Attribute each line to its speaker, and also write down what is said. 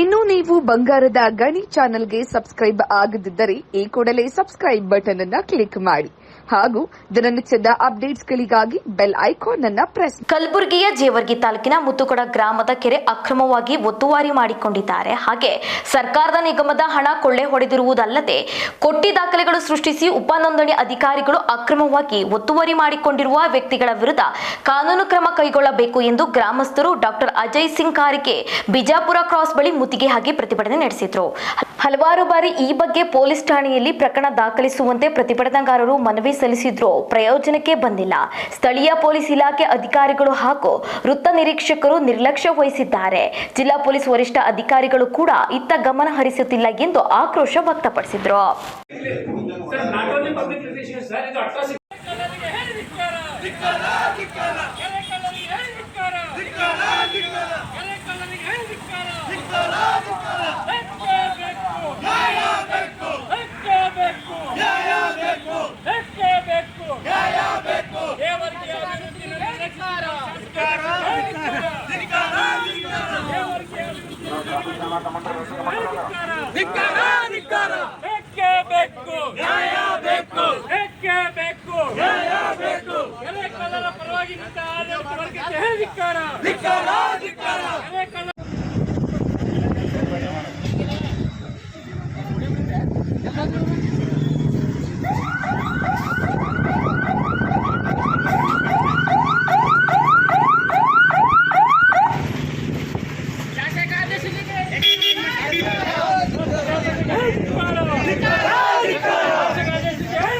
Speaker 1: ಇನ್ನು ನೀವು ಬಂಗಾರದ ಗಣಿ ಚಾನೆಲ್ಗೆ ಸಬ್ಸ್ಕ್ರೈಬ್ ಆಗದಿದ್ದರೆ ಈ ಕೂಡಲೇ ಸಬ್ಸ್ಕ್ರೈಬ್ ಬಟನ್ ಅನ್ನ ಕ್ಲಿಕ್ ಮಾಡಿ. ಹಾಗೂ ದಿನನಿತ್ಯದ ಅಪ್ಡೇಟ್ಸ್ಗಳಿಗಾಗಿ ಬೆಲ್ ಐಕಾನ್ ಅನ್ನ ಪ್ರೆಸ್
Speaker 2: ಕಲಬುರಗಿಯ ಜೇವರ್ಗಿ ತಾಲೂಕಿನ ಮುತ್ತುಕೊಡ ಗ್ರಾಮದ ಕೆರೆ ಅಕ್ರಮವಾಗಿ ಒತ್ತುವರಿ ಮಾಡಿಕೊಂಡಿದ್ದಾರೆ. ಹಾಗೆ ಸರ್ಕಾರದ ನಿಗಮದ ಹಣ ಕೊಳ್ಳೆ ಹೊಡೆದಿರುವುದಲ್ಲದೆ ಕೊಟ್ಟಿ ದಾಖಲೆಗಳು ಸೃಷ್ಟಿಸಿ ಉಪನೋಂದಣಿ ಅಧಿಕಾರಿಗಳು ಅಕ್ರಮವಾಗಿ ಒತ್ತುವರಿ ಮಾಡಿಕೊಂಡಿರುವ ವ್ಯಕ್ತಿಗಳ ವಿರುದ್ಧ ಕಾನೂನು ಕ್ರಮ ಕೈಗೊಳ್ಳಬೇಕು ಎಂದು ಗ್ರಾಮಸ್ಥರು ಡಾಕ್ಟರ್ ಅಜಯ್ ಸಿಂಗ್ ಕಾರಿಗೆ ಬಿಜಾಪುರ ಕ್ರಾಸ್ ಬಳಿ ಮುತ್ತಿಗೆ ಹಾಕಿ ಪ್ರತಿಭಟನೆ ನಡೆಸಿದ್ರು. ಹಲವಾರು ಬಾರಿ ಈ ಬಗ್ಗೆ ಪೊಲೀಸ್ ಠಾಣೆಯಲ್ಲಿ ಪ್ರಕರಣ ದಾಖಲಿಸುವಂತೆ ಪ್ರತಿಭಟನಾಕಾರರು ಮನವಿ ಸಲ್ಲಿಸಿದ್ರು. ಪ್ರಯೋಜನಕ್ಕೆ ಬಂದಿಲ್ಲ. ಸ್ಥಳೀಯ ಪೊಲೀಸ್ ಇಲಾಖೆ ಅಧಿಕಾರಿಗಳು ಹಾಗೂ ವೃತ್ತ ನಿರೀಕ್ಷಕರು ನಿರ್ಲಕ್ಷ್ಯ ವಹಿಸಿದ್ದಾರೆ. ಜಿಲ್ಲಾ ಪೊಲೀಸ್ ವರಿಷ್ಠ ಅಧಿಕಾರಿಗಳು ಕೂಡ ಇತ್ತ ಗಮನ ಹರಿಸುತ್ತಿಲ್ಲ ಎಂದು ಆಕ್ರೋಶ ವ್ಯಕ್ತಪಡಿಸಿದ್ರು.
Speaker 3: Sir not only public relation sir ಇದು ಅಟ್ರಾಸಿಟಿ. ಬೇಕೇ ಬೇಕು ನ್ಯಾಯ ಬೇಕು ಬೇಕೇ ಬೇಕು ನ್ಯಾಯ ಬೇಕು ಎಲೆ ಕಲ್ಲರ ಪರವಾಗಿ ನಿಂತ ಆಡಳಿತ ಧಿಕ್ಕಾರ ಧಿಕ್ಕಾರ ಧಿಕ್ಕಾರ ಎಲೆ ಕಲ್ಲರ ಕಳ್ಳರಿಗೆ ಹೇಳಿಧಿಕ್ಕಾರ ಕೆರೆ ಕಳ್ಳರಿಗೆ ಹೇಳಿಧಿಕ್ಕಾರ ಕೆರೆ ಕಳ್ಳರಿಗೆ ಹೇಳಿಧಿಕ್ಕಾರ ಬೇಕು ನ್ಯಾಯ ಬೇಕು ಬೇಕೇ ಬೇಕು ನ್ಯಾಯ ಬೇಕು ಬೇಕೇ ಬೇಕು ನ್ಯಾಯ ಬೇಕು